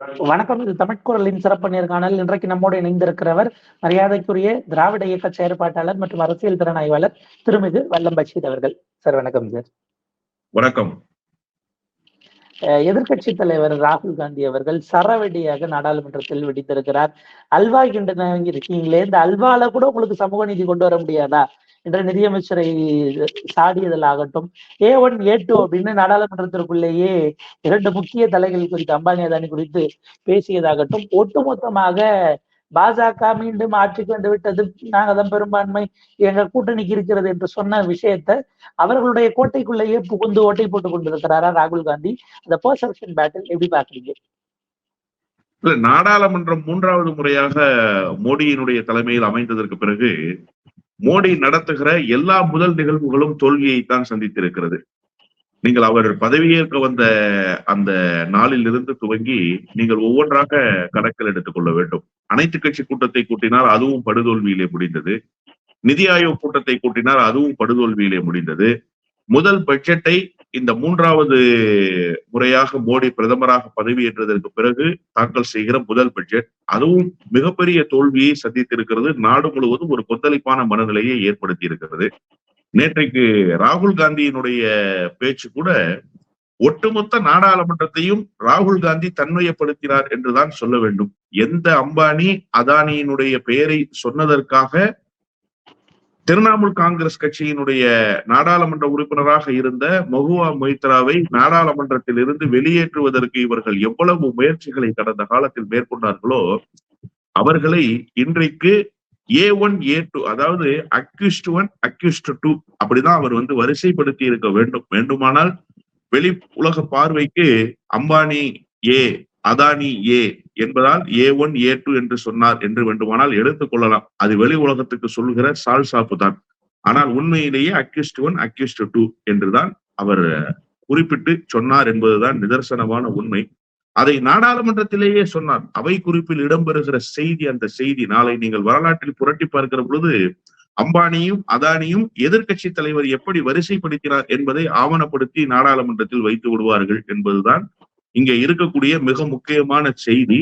வணக்கம். இது தமிழ்குரலின் சிறப்பு நேர்காணல் இன்றைக்கு நம்மோடு இணைந்திருக்கிறவர் மரியாதைக்குரிய திராவிட இயக்க செயற்பாட்டாளர் மற்றும் அரசியல் திறன் ஆய்வாளர் திருமிகு வல்லம் பஷீர் அவர்கள். சார் வணக்கம் சார். வணக்கம். எதிர்கட்சி தலைவர் ராகுல் காந்தி அவர்கள் சரவெடியாக நாடாளுமன்றத்தில் வெடித்திருக்கிறார். அல்வா கிண்டனாங்க இருக்கீங்களே. இந்த அல்வால கூட உங்களுக்கு சமூக நீதி கொண்டு வர முடியாதா? என்ற நிதியமைச்சரை சாடியதில் ஆகட்டும் ஏ ஒன் ஏ டூ அப்படின்னு நாடாளுமன்றத்திற்குள்ளேயே இரண்டு முக்கிய தலைகள் குறித்து அம்பானி அதானி குறித்து பேசியதாகட்டும் ஒட்டுமொத்தமாக பாஜக மீண்டும் ஆட்சிக்கு வந்து விட்டது. நாங்க தான் பெரும்பான்மை எங்க கூட்டணிக்கு இருக்கிறது என்று சொன்ன விஷயத்த அவர்களுடைய கோட்டைக்குள்ளேயே புகுந்து ஓட்டை போட்டுக் கொண்டிருக்கிறாரா ராகுல் காந்தி? அந்த பர்செப்ஷன் பேட்டில் எப்படி பாக்குறீங்க இல்ல நாடாளுமன்றம் மூன்றாவது முறையாக மோடியினுடைய தலைமையில் அமைந்ததற்கு பிறகு மோடி நடத்துகிற எல்லா முதல் நிகழ்வுகளும் தோல்வியைத்தான் சந்தித்திருக்கிறது. நீங்கள் அவர் பதவியேற்க வந்த அந்த நாளில் இருந்து துவங்கி நீங்கள் ஒவ்வொன்றாக கணக்கில் எடுத்துக் கொள்ள வேண்டும். அனைத்து கட்சி கூட்டத்தை கூட்டினால் அதுவும் படுதோல்வியிலே முடிந்தது. நிதி ஆயோக் கூட்டத்தை கூட்டினால் அதுவும் படுதோல்வியிலே முடிந்தது. முதல் பட்ஜெட்டை இந்த மூன்றாவது முறையாக மோடி பிரதமராக பதவியேற்றதற்கு பிறகு தாக்கல் செய்கிற முதல் பட்ஜெட் அதுவும் மிகப்பெரிய தோல்வியை சந்தித்திருக்கிறது. நாடு முழுவதும் ஒரு கொந்தளிப்பான மனநிலையை ஏற்படுத்தி இருக்கிறது நேற்றைக்கு ராகுல் காந்தியினுடைய பேச்சு கூட ஒட்டுமொத்த நாடாளுமன்றத்தையும் ராகுல் காந்தி தன்மையப்படுத்தினார் என்றுதான் சொல்ல வேண்டும். எந்த அம்பானி அதானியினுடைய பெயரை சொன்னதற்காக திரிணாமுல் காங்கிரஸ் கட்சியினுடைய நாடாளுமன்ற உறுப்பினராக இருந்த மகுவா மொய்த்ராவை நாடாளுமன்றத்தில் இருந்து வெளியேற்றுவதற்கு இவர்கள் எவ்வளவு முயற்சிகளை கடந்த காலத்தில் மேற்கொண்டார்களோ அவர்களை இன்றைக்கு ஏ ஒன் ஏ டூ அதாவது அக்யூஸ்ட் ஒன் அக்யூஸ்ட் டூ அப்படிதான் அவர் வந்து வரிசைப்படுத்தி இருக்க வேண்டும். வேண்டுமானால் வெளி உலக பார்வைக்கு அம்பானி ஏ அதானி ஏ என்பதால் ஏ ஒன் ஏ டூ என்று சொன்னார் என்று வேண்டுமானால் எடுத்துக் கொள்ளலாம். அது வெளி உலகத்துக்கு சொல்கிற சால் சாப்பு தான். ஆனால் உண்மையிலேயே அக்யூஸ்ட் ஒன் அக்யூஸ்ட் டூ என்றுதான் அவர் குறிப்பிட்டு சொன்னார் என்பதுதான் நிதர்சனமான உண்மை. அதை நாடாளுமன்றத்திலேயே சொன்னார். அவை குறிப்பில் இடம்பெறுகிற செய்தி அந்த செய்தி நாளை நீங்கள் வரலாற்றில் புரட்டி பார்க்கிற பொழுது அம்பானியும் அதானியும் எதிர்கட்சி தலைவர் எப்படி வரிசைப்படுத்தினார் என்பதை ஆவணப்படுத்தி நாடாளுமன்றத்தில் வைத்து விடுவார்கள் என்பதுதான் இங்க இருக்கக்கூடிய மிக முக்கியமான செய்தி.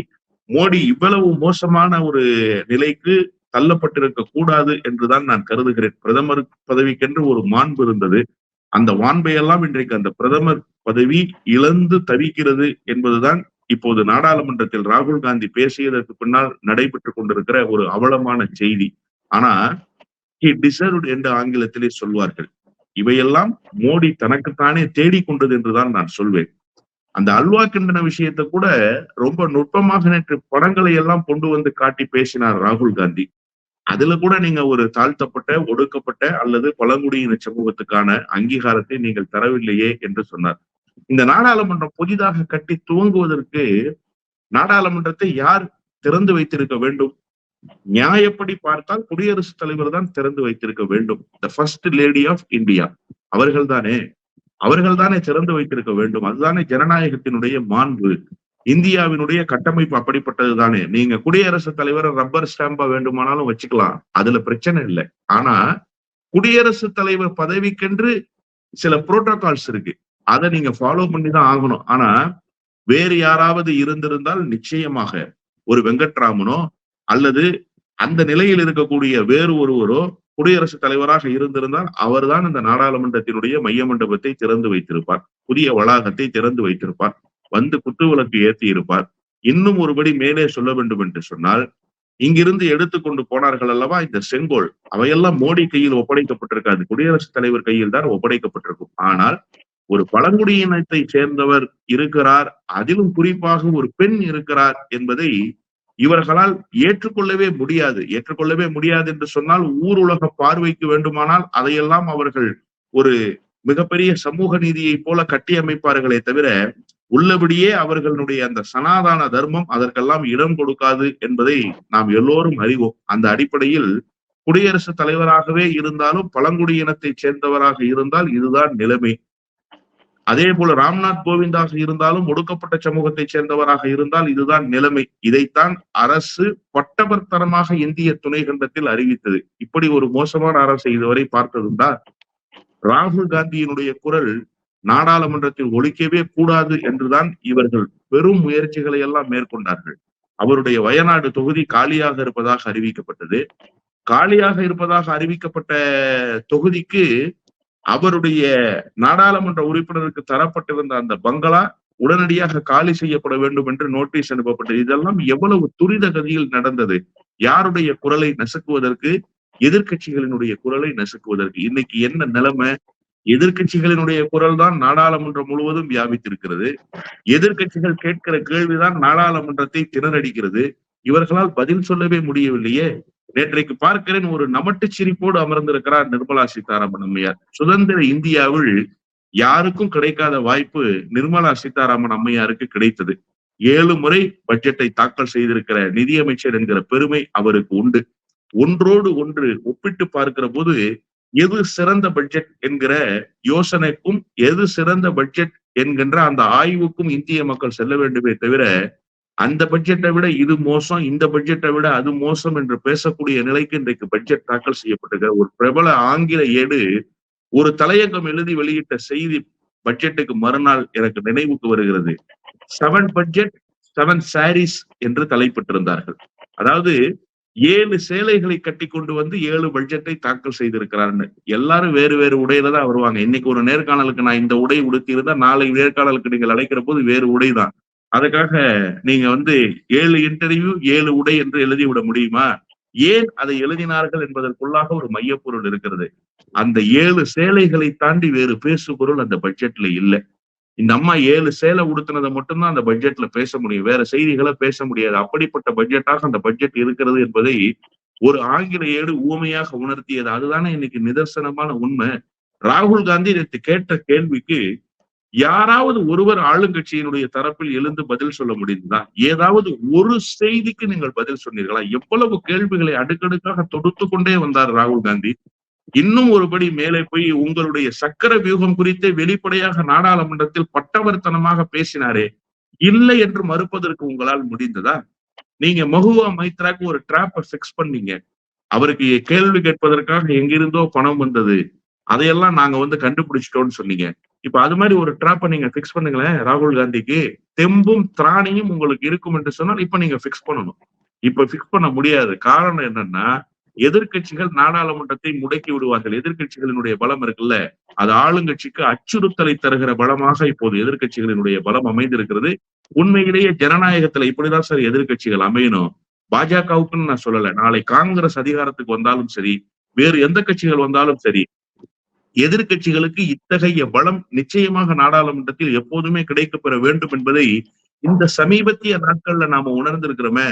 மோடி இவ்வளவு மோசமான ஒரு நிலைக்கு தள்ளப்பட்டிருக்க கூடாது என்றுதான் நான் கருதுகிறேன். பிரதமர் பதவிக்கென்று ஒரு மாண்பு இருந்தது. அந்த வான்பையெல்லாம் இன்றைக்கு அந்த பிரதமர் பதவி இழந்து தவிக்கிறது என்பதுதான் இப்போது நாடாளுமன்றத்தில் ராகுல் காந்தி பேசியதற்கு பின்னால் நடைபெற்றுக் கொண்டிருக்கிற ஒரு அவலமான செய்தி. ஆனா ஹி டிசர்வ்ட் என்று ஆங்கிலத்திலே சொல்வார்கள். இவையெல்லாம் மோடி தனக்குத்தானே தேடிக்கொண்டது என்றுதான் நான் சொல்வேன். அந்த அல்வா கிண்டன விஷயத்த கூட ரொம்ப நுட்பமாக நேற்று படங்களை எல்லாம் கொண்டு வந்து காட்டி பேசினார் ராகுல் காந்தி. அதுல கூட நீங்க ஒரு தாழ்த்தப்பட்ட ஒடுக்கப்பட்ட அல்லது பழங்குடியின சமூகத்துக்கான அங்கீகாரத்தை நீங்கள் தரவில்லையே என்று சொன்னார். இந்த நாடாளுமன்றம் புதிதாக கட்டி துவங்குவதற்கு நாடாளுமன்றத்தை யார் திறந்து வைத்திருக்க வேண்டும்? நியாயப்படி பார்த்தால் குடியரசுத் தலைவர் தான் திறந்து வைத்திருக்க வேண்டும். The first lady of India அவர்கள் தானே. அவர்கள் தானே திறந்து வைத்திருக்க வேண்டும். அதுதானே ஜனநாயகத்தினுடைய மாண்பு. இந்தியாவினுடைய கட்டமைப்பு அப்படிப்பட்டது தானே நீங்க குடியரசுத் தலைவரை ரப்பர் ஸ்டாம்பா வேண்டுமானாலும் வச்சுக்கலாம். அதுல பிரச்சனை இல்லை. ஆனா குடியரசுத் தலைவர் பதவிக்கென்று சில புரோட்டோகால்ஸ் இருக்கு. அதை நீங்க ஃபாலோ பண்ணி தான் ஆகணும். ஆனா வேறு யாராவது இருந்திருந்தால் நிச்சயமாக ஒரு வெங்கட்ராமனோ அல்லது அந்த நிலையில் இருக்கக்கூடிய வேறு ஒருவரோ குடியரசுத் தலைவராக இருந்திருந்தால் அவர்தான் இந்த நாடாளுமன்றத்தினுடைய மைய மண்டபத்தை திறந்து வைத்திருப்பார். புதிய வளாகத்தை திறந்து வைத்திருப்பார். வந்து குத்துவிளக்கு ஏற்றி இருப்பார். இன்னும் ஒருபடி மேலே சொல்ல வேண்டும் என்று சொன்னால் இங்கிருந்து எடுத்துக்கொண்டு போனார்கள் அல்லவா இந்த செங்கோல்? அவையெல்லாம் மோடி கையில் ஒப்படைக்கப்பட்டிருக்காது. குடியரசுத் தலைவர் கையில் தான் ஒப்படைக்கப்பட்டிருக்கும். ஆனால் ஒரு பழங்குடியினத்தை சேர்ந்தவர் இருக்கிறார். அதிலும் குறிப்பாக ஒரு பெண் இருக்கிறார் என்பதை இவர்களால் ஏற்றுக்கொள்ளவே முடியாது. ஏற்றுக்கொள்ளவே முடியாது என்று சொன்னால் ஊர் உலக பார்வைக்கு வேண்டுமானால் அதையெல்லாம் அவர்கள் ஒரு மிகப்பெரிய சமூக நீதியை போல கட்டி அமைப்பார்களே தவிர உள்ளபடியே அவர்களுடைய அந்த சனாதான தர்மம் அதற்கெல்லாம் இடம் கொடுக்காது என்பதை நாம் எல்லோரும் அறிவோம். அந்த அடிப்படையில் குடியரசுத் தலைவராகவே இருந்தாலும் பழங்குடியினத்தை சேர்ந்தவராக இருந்தால் இதுதான் நிலைமை. அதே போல ராம்நாத் கோவிந்தாக இருந்தாலும் ஒடுக்கப்பட்ட சமூகத்தை சேர்ந்தவராக இருந்தால் இதுதான் நிலைமை. இதைத்தான் அரசு பட்டபர்த்தனமாக இந்திய துணை கண்டத்தில் அறிவித்தது. இப்படி ஒரு மோசமான அரசை இதுவரை பார்த்ததுண்டா? ராகுல் காந்தியினுடைய குரல் நாடாளுமன்றத்தில் ஒழிக்கவே கூடாது என்றுதான் இவர்கள் பெரும் முயற்சிகளை எல்லாம் மேற்கொண்டார்கள். அவருடைய வயநாடு தொகுதி காலியாக இருப்பதாக அறிவிக்கப்பட்டது. காலியாக இருப்பதாக அறிவிக்கப்பட்ட தொகுதிக்கு அவருடைய நாடாளுமன்ற உறுப்பினருக்கு தரப்பட்டிருந்த அந்த பங்களா உடனடியாக காலி செய்யப்பட வேண்டும் என்று நோட்டீஸ் அனுப்பப்பட்டது. இதெல்லாம் எவ்வளவு துரித கதியில் நடந்தது. யாருடைய குரலை நசுக்குவதற்கு எதிர்க்கட்சிகளினுடைய குரலை நசுக்குவதற்கு இன்னைக்கு என்ன நிலைமை? எதிர்க்கட்சிகளினுடைய குரல் தான் நாடாளுமன்றம் முழுவதும் வியாபித்திருக்கிறது. எதிர்கட்சிகள் கேட்கிற கேள்விதான் நாடாளுமன்றத்தை திணறடிக்கிறது. இவர்களால் பதில் சொல்லவே முடியவில்லையே. நேற்றைக்கு பார்க்கிறேன் ஒரு நமட்டு சிரிப்போடு அமர்ந்திருக்கிறார் நிர்மலா சீதாராமன் அம்மையார். சுதந்திர இந்தியாவில் யாருக்கும் கிடைக்காத வாய்ப்பு நிர்மலா சீதாராமன் அம்மையாருக்கு கிடைத்தது. ஏழு முறை பட்ஜெட்டை தாக்கல் செய்திருக்கிற நிதியமைச்சர் என்கிற பெருமை அவருக்கு உண்டு. ஒன்றோடு ஒன்று ஒப்பிட்டு பார்க்கிற போது எது சிறந்த பட்ஜெட் என்கிற யோசனைக்கும் எது சிறந்த பட்ஜெட் என்கின்ற அந்த ஆய்வுக்கும் இந்திய மக்கள் செல்ல வேண்டுமே தவிர அந்த பட்ஜெட்டை விட இது மோசம் இந்த பட்ஜெட்டை விட அது மோசம் என்று பேசக்கூடிய நிலைக்கு இன்றைக்கு பட்ஜெட் தாக்கல் செய்யப்பட்டிருக்கிற ஒரு பிரபல ஆங்கில ஏடு ஒரு தலையங்கம் எழுதி வெளியிட்ட செய்தி பட்ஜெட்டுக்கு மறுநாள் எனக்கு நினைவுக்கு வருகிறது. செவன் பட்ஜெட் செவன் சாரீஸ் என்று தலைப்பிட்டிருந்தார்கள். அதாவது ஏழு சேலைகளை கட்டி கொண்டு வந்து ஏழு பட்ஜெட்டை தாக்கல் செய்திருக்கிறார்னு. எல்லாரும் வேறு வேறு உடையில தான் வருவாங்க. இன்னைக்கு ஒரு நேர்காணலுக்கு நான் இந்த உடை உடுத்தி இருந்தா நாளை நேர்காணலுக்கு நீங்கள் அழைக்கிற போது வேறு உடை தான் அதுக்காக நீங்க வந்து ஏழு இன்டர்வியூ ஏழு உடை என்று எழுதிவிட முடியுமா? ஏன் அதை எழுதினார்கள் என்பதற்குள்ளாக ஒரு மையப்பொருள் இருக்கிறது. அந்த ஏழு சேலைகளை தாண்டி வேறு பேசு பொருள் அந்த பட்ஜெட்ல இல்லை. இந்த அம்மா ஏழு சேலை உடுத்தினதை மட்டும்தான் அந்த பட்ஜெட்ல பேச முடியும். வேற செய்திகளை பேச முடியாது. அப்படிப்பட்ட பட்ஜெட்டாக அந்த பட்ஜெட் இருக்கிறது என்பதை ஒரு ஆங்கில ஏடு ஊமையாக உணர்த்தியது. அதுதானே இன்னைக்கு நிதர்சனமான உண்மை. ராகுல் காந்தி நேற்று கேட்ட கேள்விக்கு யாராவது ஒருவர் ஆளுங்கட்சியினுடைய தரப்பில் எழுந்து பதில் சொல்ல முடிந்ததா ஏதாவது ஒரு செய்திக்கு நீங்கள் பதில் சொன்னீர்களா? எவ்வளவு கேள்விகளை அடுக்கடுக்காக தொடுத்து கொண்டே வந்தார் ராகுல் காந்தி. இன்னும் ஒருபடி மேலே போய் உங்களுடைய சக்கர வியூகம் குறித்தே வெளிப்படையாக நாடாளுமன்றத்தில் பட்டவர்த்தனமாக பேசினாரே இல்லை என்று மறுப்பதற்கு உங்களால் முடிந்ததா? நீங்க மகுவா மைத்ராக்கு ஒரு டிராப்பை பிக்ஸ் பண்ணீங்க. அவருக்கு கேள்வி கேட்பதற்காக எங்கிருந்தோ பணம் வந்தது. அதையெல்லாம் நாங்க வந்து கண்டுபிடிச்சிட்டோம்னு சொன்னீங்க. இப்ப அது மாதிரி ஒரு ட்ராப்பை நீங்க பிக்ஸ் பண்ணுங்களேன் ராகுல் காந்திக்கு. தெம்பும் திராணியும் உங்களுக்கு இருக்கும் என்று சொன்னால் இப்ப நீங்க பிக்ஸ் பண்ணணும். இப்ப பிக்ஸ் பண்ண முடியாது. காரணம் என்னன்னா எதிர்கட்சிகள் நாடாளுமன்றத்தை முடக்கி விடுவார்கள். எதிர்கட்சிகளினுடைய பலம் இருக்குல்ல? அது ஆளுங்கட்சிக்கு அச்சுறுத்தலை தருகிற பலமாக இப்போது எதிர்கட்சிகளினுடைய பலம் அமைந்திருக்கிறது. உண்மையிலேயே ஜனநாயகத்துல இப்படிதான் சார் எதிர்கட்சிகள் அமையணும். பாஜகவுக்குன்னு நான் சொல்லல. நாளை காங்கிரஸ் அதிகாரத்துக்கு வந்தாலும் சரி வேறு எந்த கட்சிகள் வந்தாலும் சரி எதிர்கட்சிகளுக்கு இத்தகைய பலம் நிச்சயமாக நாடாளுமன்றத்தில் எப்போதுமே கிடைக்கப்பெற வேண்டும் என்பதை இந்த சமீபத்திய நாட்கள்ல நாம உணர்ந்திருக்கிறோமே.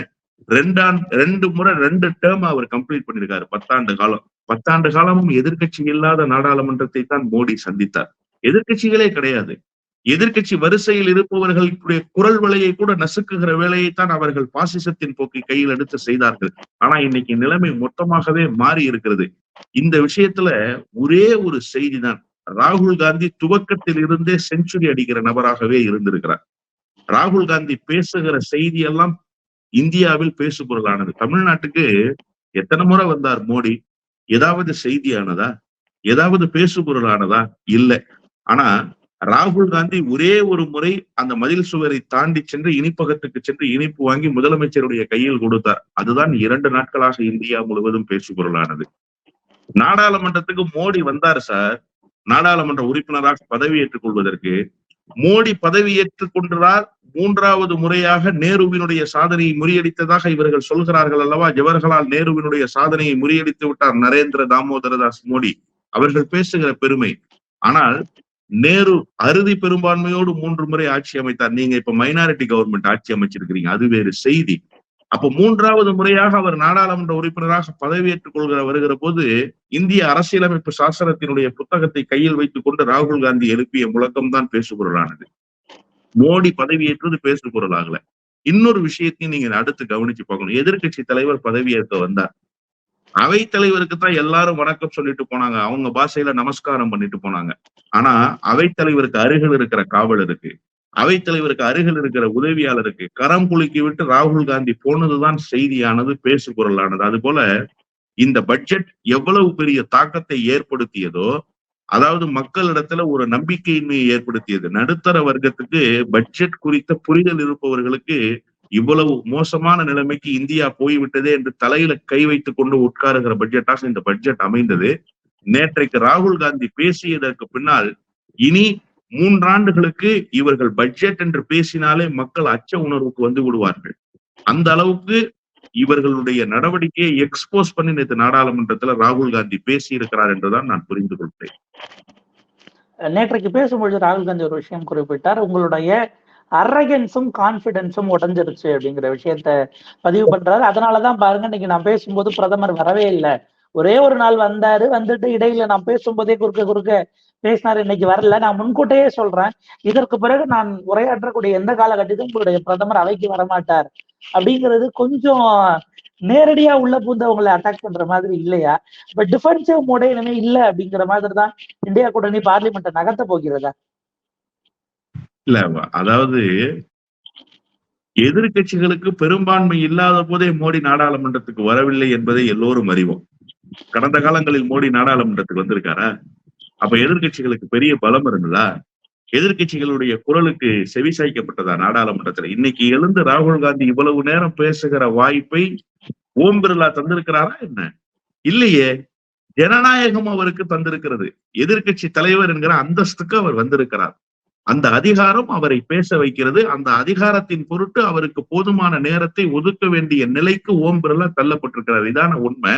ரெண்டாம் ரெண்டு முறை ரெண்டு டேர்ம் அவர் கம்ப்ளீட் பண்ணிருக்காரு. பத்தாண்டு காலம். பத்தாண்டு காலமும் எதிர்கட்சி இல்லாத நாடாளுமன்றத்தை தான் மோடி சந்தித்தார். எதிர்கட்சிகளே கிடையாது. எதிர்கட்சி வரிசையில் இருப்பவர்களுடைய குரல் வலையை கூட நசுக்குகிற வேலையைத்தான் அவர்கள் பாசிசத்தின் போக்கை கையில் எடுத்து செய்தார்கள். ஆனா இன்னைக்கு நிலைமை மொத்தமாகவே மாறி இருக்கிறது. இந்த விஷயத்துல ஒரே ஒரு செய்தி தான் ராகுல் காந்தி துவக்கத்தில் இருந்தே செஞ்சுரி அடிக்கிற நபராகவே இருந்திருக்கிறார். ராகுல் காந்தி பேசுகிற செய்தி எல்லாம் இந்தியாவில் பேசுபொருளானது. தமிழ்நாட்டுக்கு எத்தனை முறை வந்தார் மோடி? ஏதாவது செய்தியானதா? ஏதாவது பேசுபொருளானதா? இல்லை. ஆனா ராகுல் காந்தி ஒரே ஒரு முறை அந்த மதில் சுவரை தாண்டி சென்று இனிப்பகத்துக்கு சென்று இனிப்பு வாங்கி முதலமைச்சருடைய கையில் கொடுத்தார். அதுதான் இரண்டு நாட்களாக இந்தியா முழுவதும் பேசுபொருளானது. நாடாளுமன்றத்துக்கு மோடி வந்தார் சார். நாடாளுமன்ற உறுப்பினராக பதவியேற்றுக் கொள்வதற்கு மோடி பதவியேற்றுக் கொண்டார் மூன்றாவது முறையாக நேருவினுடைய சாதனையை முறியடித்ததாக இவர்கள் சொல்கிறார்கள் அல்லவா? ஜவஹர்லால் நேருவினுடைய சாதனையை முறியடித்து விட்டார் நரேந்திர தாமோதரதாஸ் மோடி. அவர்கள் பேசுகிற பெருமை. ஆனால் நேரு அறுதி பெரும்பான்மையோடு மூன்று முறை ஆட்சி அமைத்தார். நீங்க இப்ப மைனாரிட்டி கவர்மெண்ட் ஆட்சி அமைச்சிருக்கிறீங்க. அது வேறு செய்தி. அப்ப மூன்றாவது முறையாக அவர் நாடாளுமன்ற உறுப்பினராக பதவியேற்றுக் கொள்கிற வருகிற போது இந்திய அரசியலமைப்பு சாசனத்தினுடைய புத்தகத்தை கையில் வைத்துக் கொண்டு ராகுல் காந்தி எழுப்பிய முழக்கம் தான் பேசுபொருளானது. மோடி பதவியேற்றது பேசு இன்னொரு விஷயத்தையும் நீங்க அடுத்து கவனிச்சு பார்க்கணும். எதிர்கட்சி தலைவர் பதவியேற்க வந்தார். அவை தலைவருக்கு தான் எல்லாரும் வணக்கம் சொல்லிட்டு போனாங்க. அவங்க பாஷையில நமஸ்காரம் பண்ணிட்டு போனாங்க. ஆனா அவைத்தலைவருக்கு அருகில் இருக்கிற காவல் இருக்கு அவைத்தலைவருக்கு அருகில் இருக்கிற உதவியாளருக்கு கரம் குலுக்கி விட்டு ராகுல் காந்தி போனதுதான் செய்தியானது பேசு குரலானது அது போல இந்த பட்ஜெட் எவ்வளவு பெரிய தாக்கத்தை ஏற்படுத்தியதோ அதாவது மக்களிடத்துல ஒரு நம்பிக்கையின்மையை ஏற்படுத்தியது. நடுத்தர வர்க்கத்துக்கு பட்ஜெட் குறித்த புரிதல் இருப்பவர்களுக்கு இவ்வளவு மோசமான நிலைமைக்கு இந்தியா போய்விட்டதே என்று தலையில கை வைத்துக் கொண்டு உட்காருகிற பட்ஜெட்டாக இந்த பட்ஜெட் அமைந்தது. நேற்றைக்கு ராகுல் காந்தி பேசியதற்கு பின்னால் இனி மூன்றாண்டுகளுக்கு இவர்கள் பட்ஜெட் என்று பேசினாலே மக்கள் அச்ச உணர்வுக்கு வந்து விடுவார்கள். அந்த அளவுக்கு இவர்களுடைய நடவடிக்கையை எக்ஸ்போஸ் பண்ணி நேற்று நாடாளுமன்றத்துல ராகுல் காந்தி பேசி இருக்கிறார் என்றுதான் நான் புரிந்து கொள்கிறேன். நேற்றைக்கு பேசும்பொழுது ராகுல் காந்தி ஒரு விஷயம் குறிப்பிட்டார். உங்களுடைய அரகன்ஸும் கான்பிடன்ஸும் உடஞ்சிருச்சு அப்படிங்கிற விஷயத்த பதிவு பண்றாரு. அதனாலதான் பாருங்க இன்னைக்கு நான் பேசும்போது பிரதமர் வரவே இல்லை. ஒரே ஒரு நாள் வந்தாரு வந்துட்டு இடையில நான் பேசும்போதே குறுக்க குறுக்க பேசினார் இன்னைக்கு வரல. நான் முன்கூட்டையே சொல்றேன். இதற்கு பிறகு நான் உரையாற்றக்கூடிய எந்த காலகட்டத்திலும் உங்களுடைய பிரதமர் அவைக்கு வரமாட்டார். அப்படிங்கிறது கொஞ்சம் நேரடியா உள்ள பூந்தவங்களை அட்டாக் பண்ற மாதிரி இல்லையா? பட் டிஃபென்சிவ் மோடே இனிமே இல்ல அப்படிங்கிற மாதிரி தான் இந்தியா கூட்டணி பார்லிமெண்ட்டை நகர்த்த போகிறதா? இல்ல அதாவது எதிர்கட்சிகளுக்கு பெரும்பான்மை இல்லாத போதே மோடி நாடாளுமன்றத்துக்கு வரவில்லை என்பதை எல்லோரும் அறிவோம். கடந்த காலங்களில் மோடி நாடாளுமன்றத்துக்கு வந்திருக்காரா? அப்ப எதிர்கட்சிகளுக்கு பெரிய பலம் இருந்ததா? எதிர்கட்சிகளுடைய குரலுக்கு செவிசாய்க்கப்பட்டதா நாடாளுமன்றத்துல? இன்னைக்கு எழுந்து ராகுல் காந்தி இவ்வளவு நேரம் பேசுகிற வாய்ப்பை ஓம் பிர்லா தந்திருக்கிறாரா என்ன? இல்லையே. ஜனநாயகம் அவருக்கு தந்திருக்கிறது. எதிர்கட்சி தலைவர் என்கிற அந்தஸ்துக்கு அவர் வந்திருக்கிறார். அந்த அதிகாரம் அவரை பேச வைக்கிறது. அந்த அதிகாரத்தின் பொருட்டு அவருக்கு போதுமான நேரத்தை ஒதுக்க வேண்டிய நிலைக்கு ஓம் பிர்லா தள்ளப்பட்டிருக்கிறார். இதான உண்மை.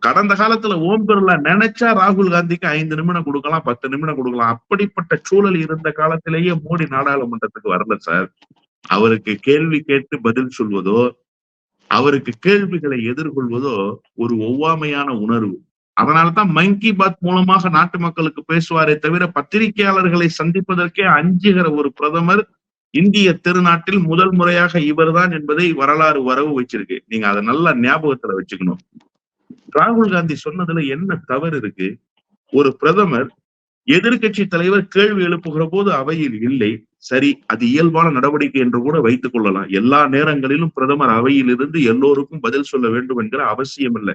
கடந்த காலத்துல ஓம் பிர்லா நினைச்சா ராகுல் காந்திக்கு ஐந்து நிமிடம் கொடுக்கலாம் பத்து நிமிடம் கொடுக்கலாம். அப்படிப்பட்ட சூழல் இருந்த காலத்திலேயே மோடி நாடாளுமன்றத்துக்கு வரல சார். அவருக்கு கேள்வி கேட்டு பதில் சொல்வதோ அவருக்கு கேள்விகளை எதிர்கொள்வதோ ஒரு ஒவ்வாமையான உணர்வு. அதனாலதான் மங்கி பாத் மூலமாக நாட்டு மக்களுக்கு பேசுவாரே தவிர பத்திரிகையாளர்களை சந்திப்பதற்கே அஞ்சுகிற ஒரு பிரதமர் இந்திய திருநாட்டில் முதல் முறையாக இவர்தான் என்பதை வரலாறு வரவு வச்சிருக்கு. நீங்க அதை நல்லா ஞாபகத்துல வச்சுக்கணும். ராகுல் காந்தி சொன்னதுல என்ன தவறு இருக்கு? ஒரு பிரதமர் எதிர்கட்சி தலைவர் கேள்வி எழுப்புகிற போது அவையில் இல்லை. சரி அது இயல்பான நடவடிக்கை என்று கூட வைத்துக் கொள்ளலாம். எல்லா நேரங்களிலும் பிரதமர் அவையில் இருந்து எல்லோருக்கும் பதில் சொல்ல வேண்டும் என்கிற அவசியம் இல்லை.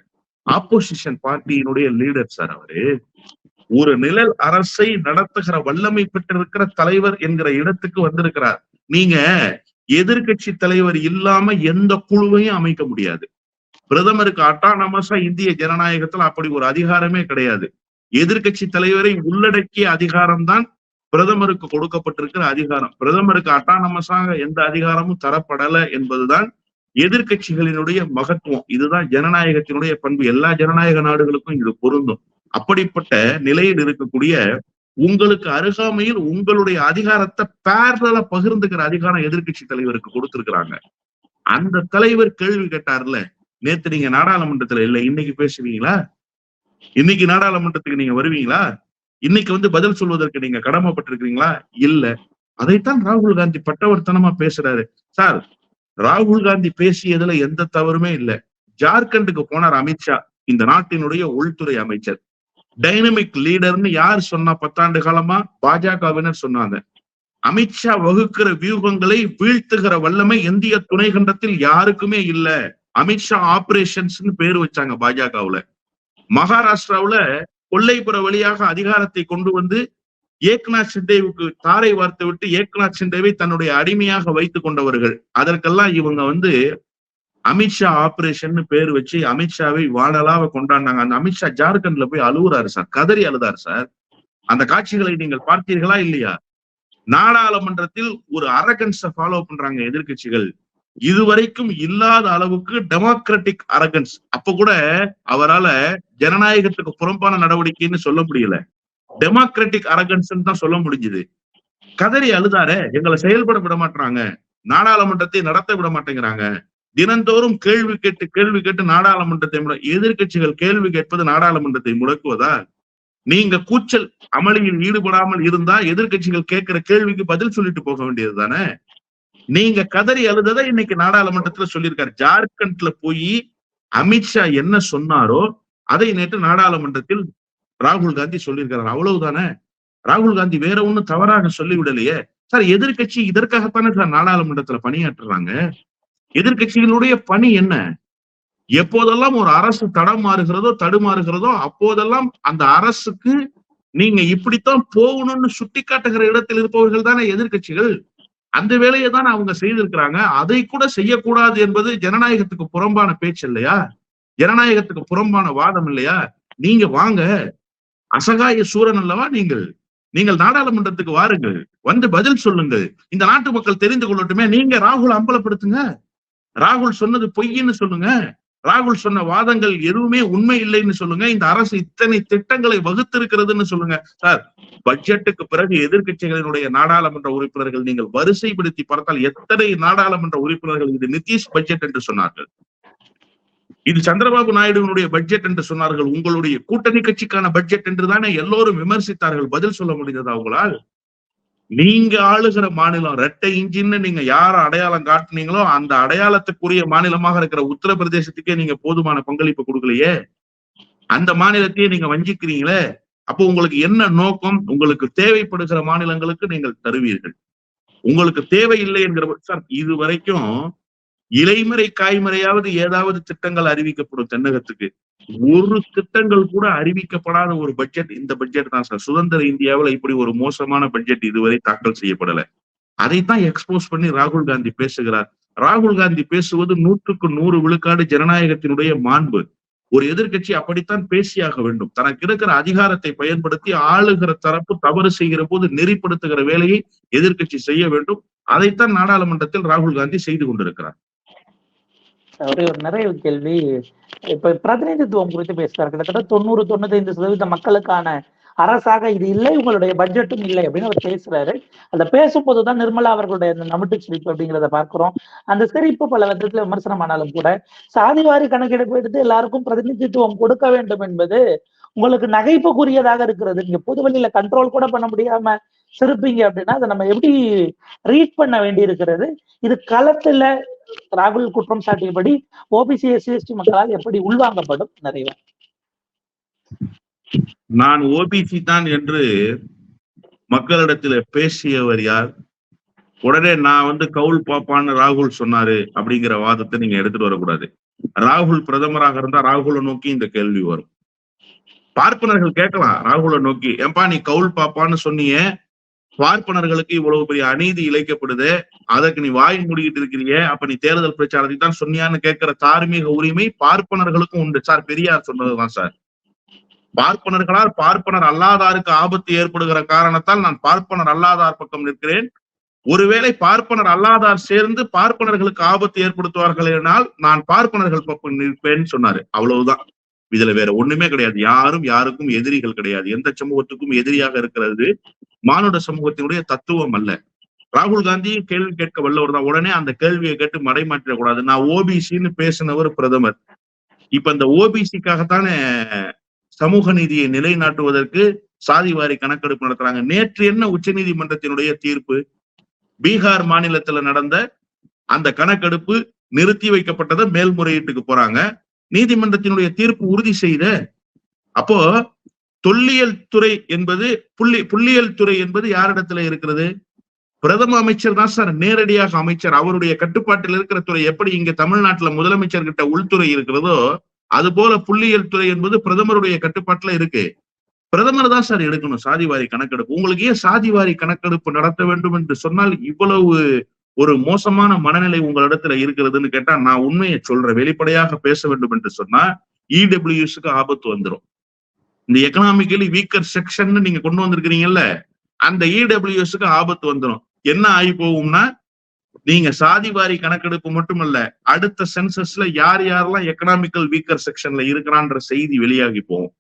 ஆப்போசிஷன் பார்ட்டியினுடைய லீடர் சார் அவரு ஒரு நிழல் அரசை நடத்துகிற வல்லமை பெற்றிருக்கிற தலைவர் என்கிற இடத்துக்கு வந்திருக்கிறார். நீங்க எதிர்கட்சி தலைவர் இல்லாம எந்த குழுவையும் அமைக்க முடியாது. பிரதமருக்கு அட்டானமஸா இந்திய ஜனநாயகத்துல அப்படி ஒரு அதிகாரமே கிடையாது. எதிர்கட்சி தலைவரை உள்ளடக்கிய அதிகாரம் தான் பிரதமருக்கு கொடுக்கப்பட்டிருக்கிற அதிகாரம். பிரதமருக்கு அட்டானமஸாக எந்த அதிகாரமும் தரப்படல என்பதுதான் எதிர்கட்சிகளினுடைய மகத்துவம். இதுதான் ஜனநாயகத்தினுடைய பண்பு. எல்லா ஜனநாயக நாடுகளுக்கும் இது பொருந்தும். அப்படிப்பட்ட நிலையில் இருக்கக்கூடிய உங்களுக்கு அருகாமையில் உங்களுடைய அதிகாரத்தை பேரல பகிர்ந்துக்கிற அதிகாரம் எதிர்கட்சி தலைவருக்கு கொடுத்திருக்கிறாங்க. அந்த தலைவர் கேள்வி கேட்டார்ல நேத்து நீங்க நாடாளுமன்றத்துல இல்ல இன்னைக்கு பேசுவீங்களா? இன்னைக்கு நாடாளுமன்றத்துக்கு நீங்க வருவீங்களா? இன்னைக்கு வந்து பதில் சொல்வதற்கு நீங்க கடமைப்பட்டிருக்கிறீங்களா? இல்ல. அதைத்தான் ராகுல் காந்தி பட்டவர்த்தனமா பேசுறாரு. சார் ராகுல் காந்தி பேசியதுல எந்த தவறுமே இல்ல. ஜார்க்கண்டுக்கு போனார் அமித்ஷா இந்த நாட்டினுடைய உள்துறை அமைச்சர். டைனமிக் லீடர்னு யார் சொன்னா பத்தாண்டு காலமா? பாஜகவினர் சொன்னாங்க. அமித்ஷா வகுக்கிற வியூகங்களை வீழ்த்துகிற வல்லமை இந்திய துணை கண்டத்தில் யாருக்குமே இல்லை. அமித்ஷா ஆபரேஷன்ஸ் பேர் வச்சாங்க பாஜகவுல. மகாராஷ்டிராவுல கொல்லைப்புற வழியாக அதிகாரத்தை கொண்டு வந்து ஏக்நாத் சிண்டேவுக்கு தாரை வார்த்து விட்டு ஏக்நாத் சிண்டேவை தன்னுடைய அடிமையாக வைத்துக் கொண்டவர்கள். அதற்கெல்லாம் இவங்க வந்து அமித்ஷா ஆபரேஷன் பேர் வச்சு அமித்ஷாவை வாழலாவ கொண்டாடினாங்க. அந்த அமித்ஷா ஜார்க்கண்ட்ல போய் அழுவுறாரு சார். கதறி அழுதாரு சார். அந்த காட்சிகளை நீங்கள் பார்த்தீர்களா இல்லையா? நாடாளுமன்றத்தில் ஒரு அரகன்ஸ ஃபாலோ பண்றாங்க எதிர்கட்சிகள் இதுவரைக்கும் இல்லாத அளவுக்கு டெமோக்ராட்டிக் அரகன்ஸ் அப்ப கூட அவரால ஜனநாயகத்துக்கு புறம்பான நடவடிக்கைன்னு சொல்ல முடியல. டெமோக்ராட்டிக் அரகன்ஸ் தான் சொல்ல முடிஞ்சது. கதறி அழுதாரே எங்களை செயல்பட விட மாட்டாங்க நாடாளுமன்றத்தை நடத்த விட மாட்டேங்கிறாங்க. தினந்தோறும் கேள்வி கேட்டு கேள்வி கேட்டு நாடாளுமன்றத்தை முட எதிர்கட்சிகள் கேள்வி கேட்பது நாடாளுமன்றத்தை முடக்குவதா? நீங்க கூச்சல் அமளியில் ஈடுபடாமல் இருந்தா எதிர்கட்சிகள் கேட்கிற கேள்விக்கு பதில் சொல்லிட்டு போக வேண்டியது தானே நீங்க கதறி அழுததை இன்னைக்கு நாடாளுமன்றத்துல சொல்லியிருக்காரு. ஜார்க்கண்ட்ல போய் அமித்ஷா என்ன சொன்னாரோ அதை நேற்று நாடாளுமன்றத்தில் ராகுல் காந்தி சொல்லியிருக்கிறார். அவ்வளவுதானே? ராகுல் காந்தி வேற ஒண்ணும் தவறாக சொல்லிவிடலையே. சார் எதிர்கட்சி இதற்காகத்தானே சார் நாடாளுமன்றத்துல பணியாற்றுறாங்க? எதிர்கட்சிகளுடைய பணி என்ன? எப்போதெல்லாம் ஒரு அரசு தடம் மாறுகிறதோ தடுமாறுகிறதோ அப்போதெல்லாம் அந்த அரசுக்கு நீங்க இப்படித்தான் போகணும்னு சுட்டி காட்டுகிற இடத்தில் இருப்பவர்கள் தானே எதிர்க்கட்சிகள்? அந்த வேலையை தான் அவங்க செய்திருக்கிறாங்க. அதை கூட செய்யக்கூடாது என்பது ஜனநாயகத்துக்கு புறம்பான பேச்சு இல்லையா? ஜனநாயகத்துக்கு புறம்பான வாதம் இல்லையா? நீங்க வாங்க. அசகாய சூரன் அல்லவா நீங்கள்? நீங்கள் நாடாளுமன்றத்துக்கு வாருங்கள். வந்து பதில் சொல்லுங்கள். இந்த நாட்டு மக்கள் தெரிந்து கொள்ளட்டுமே. நீங்க ராகுல் அம்பலப்படுத்துங்க. ராகுல் சொன்னது பொய்ன்னு சொல்லுங்க. ராகுல் சொன்ன வாதங்கள் எதுவுமே உண்மை இல்லைன்னு சொல்லுங்க. இந்த அரசு இத்தனை திட்டங்களை வகுத்திருக்கிறதுன்னு சொல்லுங்க. சார் பட்ஜெட்டுக்கு பிறகு எதிர்கட்சிகளினுடைய நாடாளுமன்ற உறுப்பினர்கள் நீங்கள் வரிசைப்படுத்தி பார்த்தால் எத்தனை நாடாளுமன்ற உறுப்பினர்கள் இது நிதிஷ் பட்ஜெட் என்று சொன்னார்கள்? இது சந்திரபாபு நாயுடுவினுடைய பட்ஜெட் என்று சொன்னார்கள். உங்களுடைய கூட்டணி கட்சிக்கான பட்ஜெட் என்று தானே எல்லோரும் விமர்சித்தார்கள். பதில் சொல்ல முடிந்ததா உங்களால்? நீங்க ஆளுகிற மாநிலம் ரெட்டை இன்ஜின்னு நீங்க யார அடையாளம் காட்டுனீங்களோ அந்த அடையாளத்துக்குரிய மாநிலமாக இருக்கிற உத்தரப்பிரதேசத்துக்கே நீங்க போதுமான பங்களிப்பு கொடுக்கலையே? அந்த மாநிலத்தையே நீங்க வஞ்சிக்கிறீங்களே? அப்போ உங்களுக்கு என்ன நோக்கம்? உங்களுக்கு தேவைப்படுகிற மாநிலங்களுக்கு நீங்கள் தருவீர்கள். உங்களுக்கு தேவையில்லை என்கிற சார் இது வரைக்கும் இலைமறை காய்மறையாவது ஏதாவது திட்டங்கள் அறிவிக்கப்படும் தென்னகத்துக்கு. ஒரு திட்டங்கள் கூட அறிவிக்கப்படாத ஒரு பட்ஜெட் இந்த பட்ஜெட் தான் சார். சுதந்திர இந்தியாவுல இப்படி ஒரு மோசமான பட்ஜெட் இதுவரை தாக்கல் செய்யப்படல. அதைத்தான் எக்ஸ்போஸ் பண்ணி ராகுல் காந்தி பேசுகிறார். ராகுல் காந்தி பேசுவது நூற்றுக்கு நூறு விழுக்காடு ஜனநாயகத்தினுடைய மாண்பு. ஒரு எதிர்க்கட்சி அப்படித்தான் பேசியாக வேண்டும். தனக்கு இருக்கிற அதிகாரத்தை பயன்படுத்தி ஆளுகிற தரப்பு தவறு செய்கிற போது நெறிப்படுத்துகிற வேலையை எதிர்க்கட்சி செய்ய வேண்டும். அதைத்தான் நாடாளுமன்றத்தில் ராகுல் காந்தி செய்து கொண்டிருக்கிறார். ஒரே ஒரு நிறைய கேள்வி. இப்ப பிரதிநிதித்துவம் குறித்து பேசுறாரு. கிட்டத்தட்ட தொண்ணூறு தொண்ணூத்தைந்து சதவீத மக்களுக்கான அரசாக இது இல்லை உங்களுடைய பட்ஜெட்டும் இல்லை அப்படின்னு அவர் பேசுறாரு. அந்த பேசும்போதுதான் நிர்மலா அவர்களுடைய அந்த நமிட்டு சிரிப்பு அப்படிங்கிறத பார்க்கிறோம். அந்த சிரிப்பு பல விதத்துல விமர்சனமானாலும் கூட சாதிவாரி கணக்கெடுப்பு எடுத்து எல்லாருக்கும் பிரதிநிதித்துவம் கொடுக்க வேண்டும் என்பது உங்களுக்கு நகைப்புக்குரியதாக இருக்கிறது. நீங்க பொதுவெளியில கண்ட்ரோல் கூட பண்ண முடியாம சிரிப்பீங்க அப்படின்னா அதை நம்ம எப்படி ரீட் பண்ண வேண்டி இருக்கிறது இது களத்துல ராகுல் குற்றம் சாட்டியபடி ஓபிசி எஸ்சி எஸ்டி மக்களால் எப்படி உள்வாங்கப்படும்? நிறைய. நான் ஓபிசி தான் என்று மக்களிடத்துல பேசியவர் யார்? உடனே நான் வந்து கவுல் பாப்பான்னு ராகுல் சொன்னாரு அப்படிங்கிற வாதத்தை நீங்க எடுத்துட்டு வரக்கூடாது. ராகுல் பிரதமராக இருந்தா ராகுலை நோக்கி இந்த கேள்வி வரும். பார்ப்பனர்கள் கேட்கலாம் ராகுலை நோக்கி. ஏன்பா நீ கவுல் பாப்பான்னு சொன்னியே பார்ப்பனர்களுக்கு இவ்வளவு பெரிய அநீதி இழைக்கப்படுது. அதற்கு நீ வாய் மூடிக்கிட்டு இருக்கிறியே. அப்ப நீ தேர்தல் பிரச்சாரத்தை தான் சொன்னியான்னு கேட்கிற தார்மீக உரிமை பார்ப்பனர்களுக்கும் உண்டு. சார் பெரியார் சொன்னதுதான் சார். பார்ப்பனர்களால் பார்ப்பனர் அல்லாதாருக்கு ஆபத்து ஏற்படுகிற காரணத்தால் நான் பார்ப்பனர் அல்லாதார் பக்கம் நிற்கிறேன். ஒருவேளை பார்ப்பனர் அல்லாதார் சேர்ந்து பார்ப்பனர்களுக்கு ஆபத்து ஏற்படுத்துவார்கள் என்றால் நான் பார்ப்பனர்கள் பக்கம் நிற்பேன்னு சொன்னாரு. அவ்வளவுதான். இதுல வேற ஒண்ணுமே கிடையாது. யாரும் யாருக்கும் எதிரிகள் கிடையாது. எந்த சமூகத்துக்கும் எதிரியாக இருக்கிறது மானுட சமூகத்தினுடைய தத்துவம் அல்ல. ராகுல் காந்தி கேள்வி கேட்க வல்லவர் தான். உடனே அந்த கேள்வியை கேட்டு மடைமாற்றிடக்கூடாது நான் ஓபிசின்னு பேசினவர் பிரதமர். இப்ப இந்த ஓபிசிக்காகத்தானே சமூக நீதியை நிலைநாட்டுவதற்கு சாதிவாரி கணக்கெடுப்பு நடத்துறாங்க. நேற்று என்ன உச்சநீதிமன்றத்தினுடைய தீர்ப்பு? பீகார் மாநிலத்துல நடந்த அந்த கணக்கெடுப்பு நிறுத்தி வைக்கப்பட்டதை மேல்முறையீட்டுக்கு போறாங்க. நீதிமன்றத்தினுடைய தீர்ப்பு உறுதி செய்த அப்போ தொல்லியல் துறை என்பது புள்ளி புள்ளியல் துறை என்பது யாரிடத்துல இருக்கிறது? பிரதம அமைச்சர் தான் சார் நேரடியாக அமைச்சர். அவருடைய கட்டுப்பாட்டில் இருக்கிற துறை எப்படி இங்க தமிழ்நாட்டுல முதலமைச்சர் கிட்ட உள்துறை இருக்கிறதோ அது போல புள்ளியியல் துறை என்பது பிரதமருடைய கட்டுப்பாட்டுல இருக்கு. பிரதமர் தான் சார் எடுக்கணும் சாதிவாரி கணக்கெடுப்பு. உங்களுக்கு ஏன் சாதிவாரி கணக்கெடுப்பு நடத்த வேண்டும் என்று சொன்னால் இவ்வளவு ஒரு மோசமான மனநிலை உங்களிடத்துல இருக்கிறதுன்னு கேட்டா நான் உண்மையை சொல்றேன். வெளிப்படையாக பேச வேண்டும் என்று சொன்னா இடபிள்யூஸுக்கு ஆபத்து வந்துடும் இந்த எக்கனாமிக்கலி வீக்கர் செக்ஷன் நீங்க கொண்டு வந்திருக்கிறீங்கல்ல அந்த இடபிள்யூஎஸ்க்கு ஆபத்து வந்துடும் என்ன ஆகி போகும்னா நீங்க சாதிவாரி கணக்கெடுப்பு மட்டுமல்ல அடுத்த சென்சஸ்ல யார் யாரெல்லாம் எக்கனாமிக்கல் வீக்கர் செக்ஷன்ல இருக்கிறான்ற செய்தி வெளியாகி போகும்.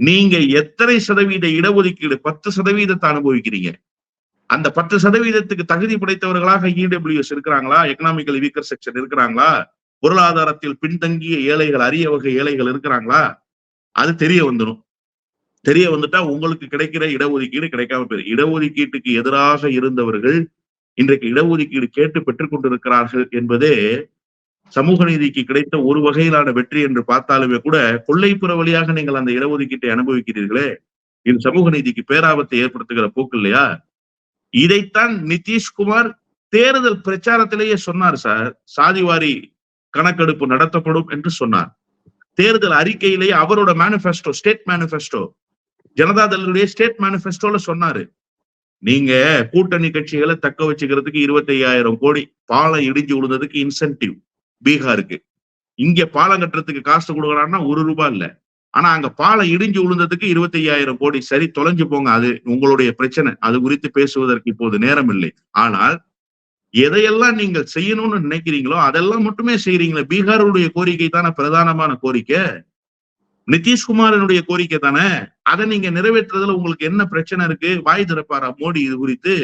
நீங்க எத்தனை சதவீத இடஒதுக்கீடு பத்து சதவீதத்தை அனுபவிக்கிறீங்க. அந்த பத்து சதவீதத்துக்கு தகுதி படைத்தவர்களாக இடபிள்யூஎஸ் இருக்கிறாங்களா? எக்கனாமிக்கல் வீக்கர் செக்ஷன் இருக்கிறாங்களா? பொருளாதாரத்தில் பின்தங்கிய ஏழைகள் அரிய வகை ஏழைகள் இருக்கிறாங்களா? அது தெரிய வந்துடும் தெரிய வந்துட்டா உங்களுக்கு கிடைக்கிற இடஒதுக்கீடு கிடைக்காம போயிரு இடஒதுக்கீட்டுக்கு எதிராக இருந்தவர்கள் இன்றைக்கு இடஒதுக்கீடு கேட்டு பெற்றுக் கொண்டிருக்கிறார்கள் என்பதே சமூக நீதிக்கு கிடைத்த ஒரு வகையிலான வெற்றி என்று பார்த்தாலுமே கூட கொள்ளைப்புற வழியாக நீங்கள் அந்த இடஒதுக்கீட்டை அனுபவிக்கிறீர்களே. இது சமூக நீதிக்கு பேராபத்தை ஏற்படுத்துகிற போக்கு இல்லையா? இதைத்தான் நிதிஷ்குமார் தேர்தல் பிரச்சாரத்திலேயே சொன்னார் சார். சாதிவாரி கணக்கெடுப்பு நடத்தப்படும் என்று சொன்னார். தேர்தல் அறிக்கையிலேயே அவரோட மேனிபெஸ்டோ ஸ்டேட் மேனிபெஸ்டோ ஜனதாதளுடைய ஸ்டேட் மேனிபெஸ்டோல சொன்னாரு. நீங்க கூட்டணி கட்சிகளை தக்க வச்சுக்கிறதுக்கு இருபத்தி ஐயாயிரம் கோடி பாலம் இடிஞ்சு விழுந்ததுக்கு இன்சென்டிவ் பீகாருக்கு. இங்க பாலம் கட்டுறதுக்கு காசு கொடுக்கலாம்னா ஒரு ரூபாய் இல்ல. ஆனா அங்க பாலம் இடிஞ்சு விழுந்ததுக்கு இருபத்தி ஐயாயிரம் கோடி. சரி தொலைஞ்சு போங்க. அது உங்களுடைய பிரச்சனை. அது குறித்து பேசுவதற்கு இப்போது நேரம் இல்லை ஆனால் எதையெல்லாம் நீங்கள் செய்யணும்னு நினைக்கிறீங்களோ அதெல்லாம் மட்டுமே செய்யறீங்களே பீகாருடைய கோரிக்கை தானே பிரதானமான கோரிக்கை? நிதிஷ்குமாரனுடைய கோரிக்கை தானே? அதை நீங்க நிறைவேற்றுறதுல உங்களுக்கு என்ன பிரச்சனை இருக்கு? வாய் திறப்பாரா மோடி இது குறித்து?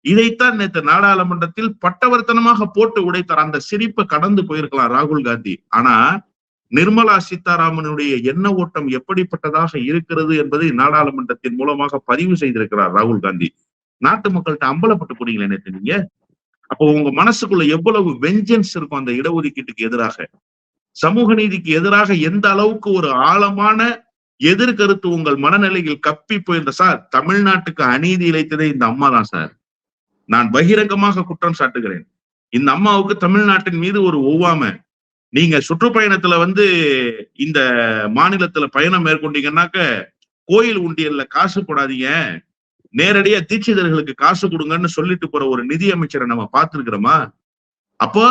இதைத்தான் நேற்று நாடாளுமன்றத்தில் பட்டவர்த்தனமாக போட்டு உடைத்தார். அந்த சிரிப்பை கடந்து போயிருக்கலாம் ராகுல் காந்தி. ஆனா நிர்மலா சீதாராமனுடைய எண்ண ஓட்டம் எப்படிப்பட்டதாக இருக்கிறது என்பதை நாடாளுமன்றத்தின் மூலமாக பதிவு செய்திருக்கிறார் ராகுல் காந்தி. நாட்டு மக்கள்கிட்ட அம்பலப்பட்டு போனீங்களே நேற்று நீங்க? அப்போ உங்க மனசுக்குள்ள எவ்வளவு வெஞ்சன்ஸ் இருக்கும் அந்த இடஒதுக்கீட்டுக்கு எதிராக? சமூக நீதிக்கு எதிராக எந்த அளவுக்கு ஒரு ஆழமான எதிர்கருத்து உங்கள் மனநிலையில் கப்பி போயிருந்த சார்? தமிழ்நாட்டுக்கு அநீதி இழைத்ததே இந்த அம்மா தான் சார். நான் பகிரங்கமாக குற்றம் சாட்டுகிறேன். இந்த அம்மாவுக்கு தமிழ்நாட்டின் மீது ஒரு ஒவ்வாமை. நீங்க சுற்றுப்பயணத்துல வந்து இந்த மாநிலத்துல பயணம் மேற்கொண்டீங்கன்னாக்க கோயில் உண்டியல்ல காசு போடாதீங்க. நேரடியா தீட்சிதர்களுக்கு காசு கொடுங்கன்னு சொல்லிட்டு போற ஒரு நிதி அமைச்சரை நம்ம பார்த்திருக்கிறோமா? அப்போ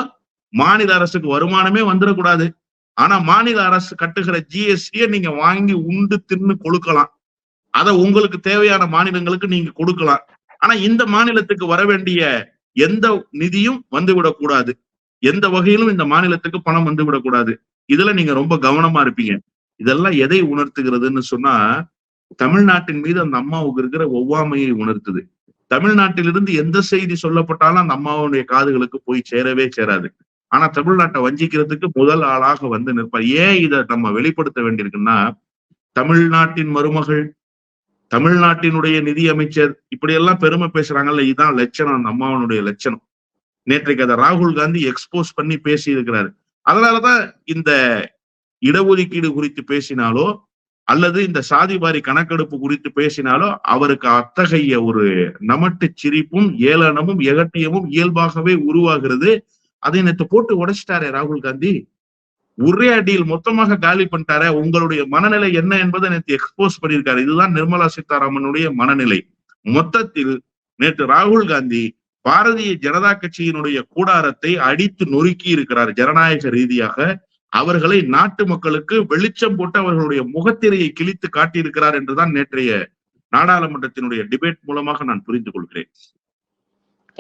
மாநில அரசுக்கு வருமானமே வந்துடக்கூடாது. ஆனா மாநில அரசு கட்டுகிற ஜிஎஸ்டிய நீங்க வாங்கி உண்டு தின்னு கொடுக்கலாம். அதை உங்களுக்கு தேவையான மாநிலங்களுக்கு நீங்க கொடுக்கலாம். ஆனா இந்த மாநிலத்துக்கு வர வேண்டிய எந்த நிதியும் வந்து விடக்கூடாது எந்த வகையிலும் இந்த மாநிலத்துக்கு பணம் வந்து விடக்கூடாது. இதுல நீங்க ரொம்ப கவனமா இருப்பீங்க. இதெல்லாம் எதை உணர்த்துகிறதுன்னு சொன்னா தமிழ்நாட்டின் மீது அந்த அம்மாவுக்கு இருக்கிற ஒவ்வாமையை உணர்த்துது. தமிழ்நாட்டிலிருந்து எந்த செய்தி சொல்லப்பட்டாலும் அந்த அம்மாவுடைய காதுகளுக்கு போய் சேரவே சேராது. ஆனா தமிழ்நாட்டை வஞ்சிக்கிறதுக்கு முதல் ஆளாக வந்து நிற்பார். ஏன் இதை நம்ம வெளிப்படுத்த வேண்டியிருக்குன்னா தமிழ்நாட்டின் மருமகள் தமிழ்நாட்டினுடைய நிதி அமைச்சர் இப்படி எல்லாம் பெருமை பேசுறாங்கல்ல இதுதான் லட்சணம் அந்த அம்மாவனுடைய லட்சணம். நேற்றைக்கு அதை ராகுல் காந்தி எக்ஸ்போஸ் பண்ணி பேசி இருக்கிறாரு அதனாலதான் இந்த இடஒதுக்கீடு குறித்து பேசினாலோ அல்லது இந்த சாதிபாரி கணக்கெடுப்பு குறித்து பேசினாலோ அவருக்கு அத்தகைய ஒரு நமட்டு சிரிப்பும் ஏளனமும் எகட்டியமும் இயல்பாகவே உருவாகிறது. அதை நேற்று போட்டு உடைச்சிட்டாரே ராகுல் காந்தி. ஒரே அடியில் மொத்தமாக காலி பண்ணிட்டாரே. உங்களுடைய மனநிலை என்ன என்பதை நேற்று எக்ஸ்போஸ் பண்ணியிருக்காரு. இதுதான் நிர்மலா சீதாராமனுடைய மனநிலை. மொத்தத்தில் நேற்று ராகுல் காந்தி பாரதிய ஜனதா கட்சியினுடைய கூடாரத்தை அடித்து நொறுக்கி இருக்கிறார் ஜனநாயக ரீதியாக. அவர்களை நாட்டு மக்களுக்கு வெளிச்சம் போட்டு அவர்களுடைய முகத்திரையை கிழித்து காட்டியிருக்கிறார் என்றுதான் நேற்றைய நாடாளுமன்றத்தினுடைய டிபேட் மூலமாக நான் புரிந்து கொள்கிறேன்.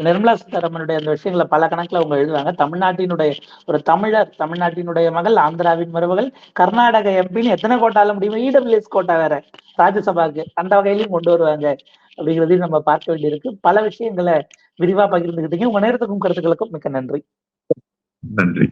நிர்மலா சீதாராமனுடைய அந்த விஷயங்களை பல கணக்குல அவங்க எழுதுவாங்க. தமிழ்நாட்டினுடைய ஒரு தமிழர் தமிழ்நாட்டினுடைய மகள் ஆந்திராவின் மருமகள் கர்நாடக எம்பின்னு எத்தனை கோட்டால முடியுமோ இடபிள்யூஎஸ் கோட்டா வேற ராஜ்யசபாக்கு அந்த வகையிலையும் கொண்டு வருவாங்க. அப்படிங்கிறதையும் நம்ம பார்க்க வேண்டியிருக்கு. பல விஷயங்களை விரிவா பகிர்ந்துக்கிட்டீங்க உங்க நேரத்துக்கும் கருத்துக்களுக்கும் மிக்க நன்றி. நன்றி.